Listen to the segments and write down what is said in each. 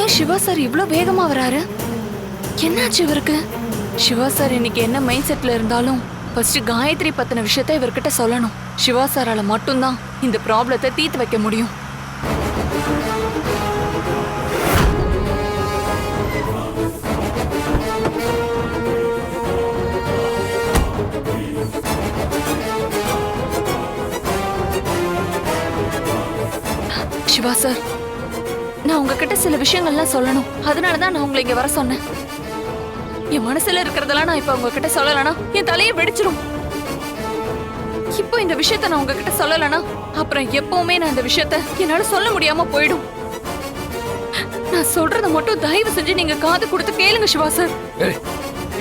ஏன் சிவா சார் இவ்வளோ வேகமாக வராரு? என்னாச்சு இவருக்கு? சிவா சார் இன்னைக்கு என்ன மைண்ட் செட்டில் இருந்தாலும் ஃபர்ஸ்ட் காயத்ரி பத்தின விஷயத்த இவர்கிட்ட சொல்லணும். சிவா சாரால மட்டும்தான் இந்த ப்ராப்ளத்தை தீர்த்து வைக்க முடியும். சிவா சார் நான் உங்ககிட்ட சில விஷயங்கள்லாம் சொல்லணும். அதனால தான் நான் உங்களை இங்க வர சொன்னேன். என் மனசுல இருக்கிறதெல்லாம் நான் இப்ப உங்ககிட்ட சொல்லலனா என் தலையை வெடிச்சிரும். இப்போ இந்த விஷயத்த நான் உங்ககிட்ட சொல்லலனா அப்புறம் எப்பவுமே நான் இந்த விஷயத்த என்னால சொல்ல முடியாம போயிடும். நான் சொல்றத மட்டும் தயவு செஞ்சு நீங்க காது கொடுத்து கேளுங்க சிவா சார்.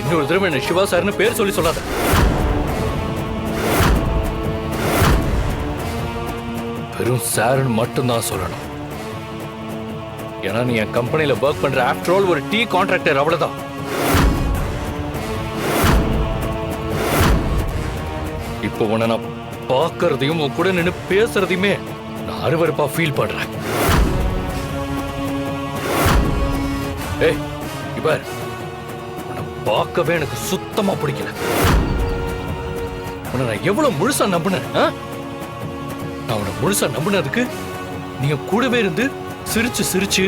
இன்னொரு தடவை என்ன சிவா சார்னு பேர் சொல்லி சொல்லாத. வெறும் சார்னு மட்டும்தான் சொல்லணும். ஏன்னா நீ என் கம்பெனியில ஒர்க் பண்ற ஆஃப்டர் ஆல் ஒரு டீ கான்ட்ராக்டர் அவ்வளவுதான். இப்போ உன்னை நான் பார்க்கறதையும் உன் கூட நின்று பேசுறதையுமே நான் அருவருப்பா ஃபீல் பண்றேன். ஏய் இவர் உன்னை பார்க்கவே எனக்கு சுத்தமா பிடிக்கல. உன்னை நான் எவ்வளவு முழுசா நம்பினேன் நான் உன்னை முழுசா நம்பினதுக்கு நீங்க கூடவே இருந்து சிரிச்சு சிரிச்சு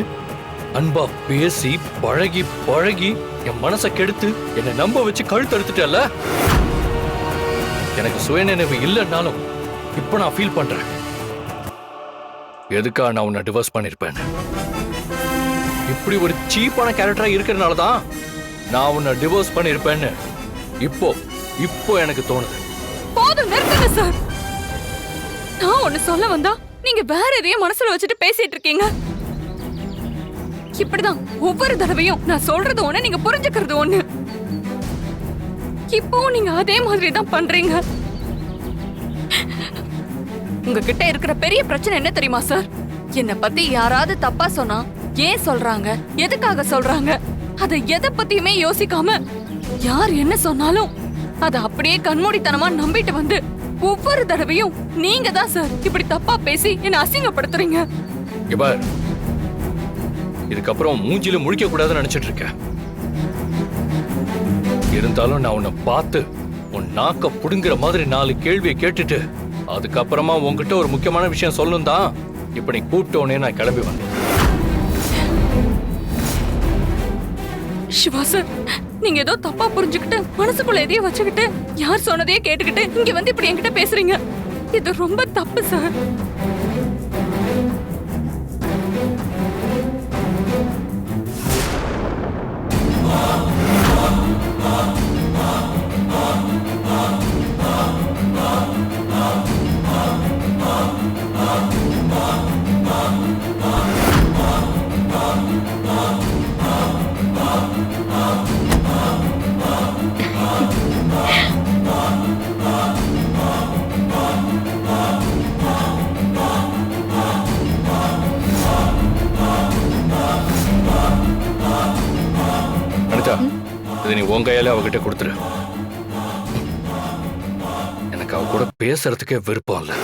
அன்பா பேசி பழகி பழகி என் மனசை கெடுத்து என்னை நம்ப வச்சு கழுத்து எடுத்துட்டல எனக்கு சுயநினைவு இல்லைன்னாலும் இப்ப நான் ஃபீல் பண்றேன். எதுக்கா நான் உன்னை டிவோர்ஸ் பண்ணிருப்பேன் இப்படி ஒரு சீப்பான கேரக்டரா இருக்கிறதுனால தான் நான் உன்னை டிவோர்ஸ் பண்ணிருப்பேன்னு இப்போ இப்போ எனக்கு தோணுது. போதும் நிறுத்துங்க சார் நான் ஒன்னு சொல்ல வந்தா நீங்க வேற எதையும் மனசுல வச்சுட்டு பேசிட்டு இருக்கீங்க. இப்படிதான் ஒவ்வொரு தடவையும் நான் சொல்றது ஒண்ணு நீங்க புரிஞ்சுக்கிறது ஒண்ணு. இப்பவும் நீங்க அதே மாதிரி தான் பண்றீங்க. உங்ககிட்ட இருக்கிற பெரிய பிரச்சனை என்ன தெரியுமா சார் என்ன பத்தி யாராவது தப்பா சொன்னா ஏன் சொல்றாங்க? எதுக்காக சொல்றாங்க? அதை எதை பத்தியுமே யோசிக்காம யார் என்ன சொன்னாலும் அதை அப்படியே கண்மூடித்தனமா நம்பிட்டு வந்து ஒவ்வொரு தடவையும் நீங்க தான் சார் இப்படி தப்பா பேசி என்ன அசிங்கப்படுத்துறீங்க. இவர் இதுக்கப்புறம் மூஞ்சில முழிக்க கூடாதுன்னு நினைச்சிட்டு இருக்கேன் இருந்தாலும் நான் உன்னை பார்த்து உன் நாக்க புடுங்குற மாதிரி நாலு கேள்வியை கேட்டுட்டு அதுக்கப்புறமா உன்கிட்ட ஒரு முக்கியமான விஷயம் சொல்லணும் தான் இப்ப நீ கூப்பிட்டோன்னே நான் கிளம்பி வந்தேன். சிவா சார் நீங்க ஏதோ தப்பா புரிஞ்சுக்கிட்டு மனசுக்குள்ள எதையோ வச்சுக்கிட்டு யார் சொன்னதையே கேட்டுக்கிட்டு இங்க வந்து இப்படி என்கிட்ட பேசுறீங்க. இது ரொம்ப தப்பு சார். அனிதா இதை நீ உன் கையால அவகிட்ட கொடுத்துரு எனக்கு அவ கூட பேசுறதுக்கே விருப்பம் இல்லை.